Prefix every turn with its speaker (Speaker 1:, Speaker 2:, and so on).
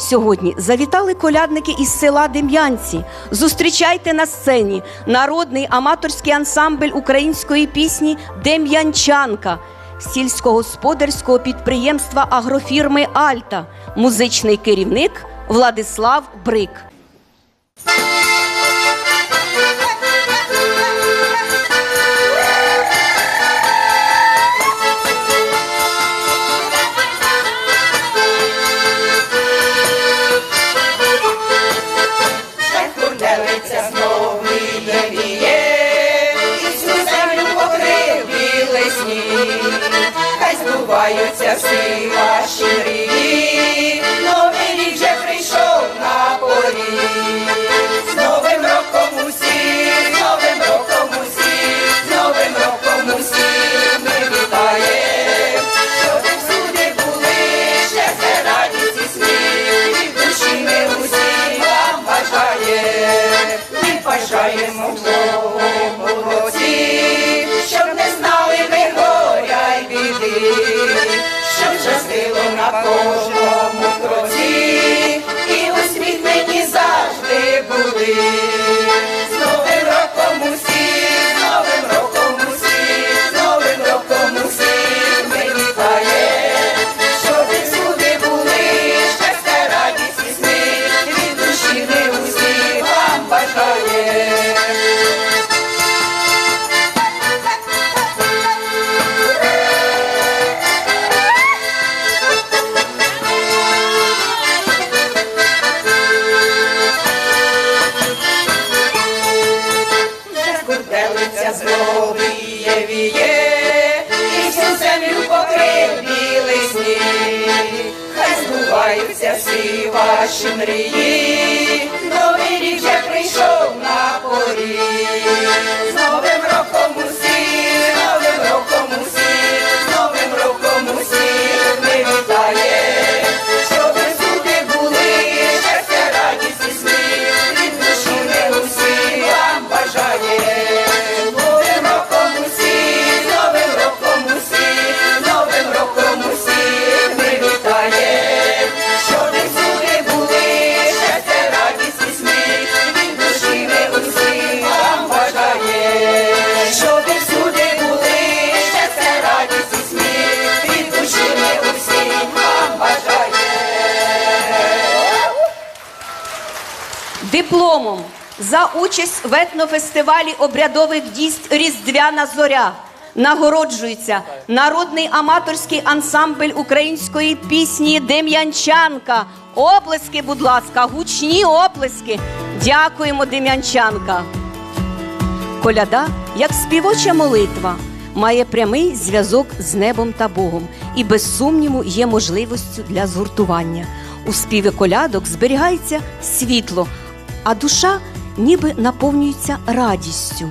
Speaker 1: Сьогодні завітали колядники із села Дем'янці. Зустрічайте на сцені народний аматорський ансамбль української пісні Дем'янчанка сільськогосподарського підприємства агрофірми Альта, музичний керівник Владислав Брик.
Speaker 2: Збуваються всі ваші мрії, todos Знову віє, віє, і всю землю покрив білий сніг. Хай збуваються всі ваші мрії, новий рік вже прийшов на порі.
Speaker 1: Дипломом за участь в етнофестивалі обрядових дійств Різдвяна зоря нагороджується народний аматорський ансамбль української пісні Дем'янчанка. Оплески, будь ласка, гучні оплески. Дякуємо, Дем'янчанка. Коляда, як співоча молитва, має прямий зв'язок з небом та Богом і без сумніву є можливістю для згуртування. У співі колядок зберігається світло, а душа ніби наповнюється радістю.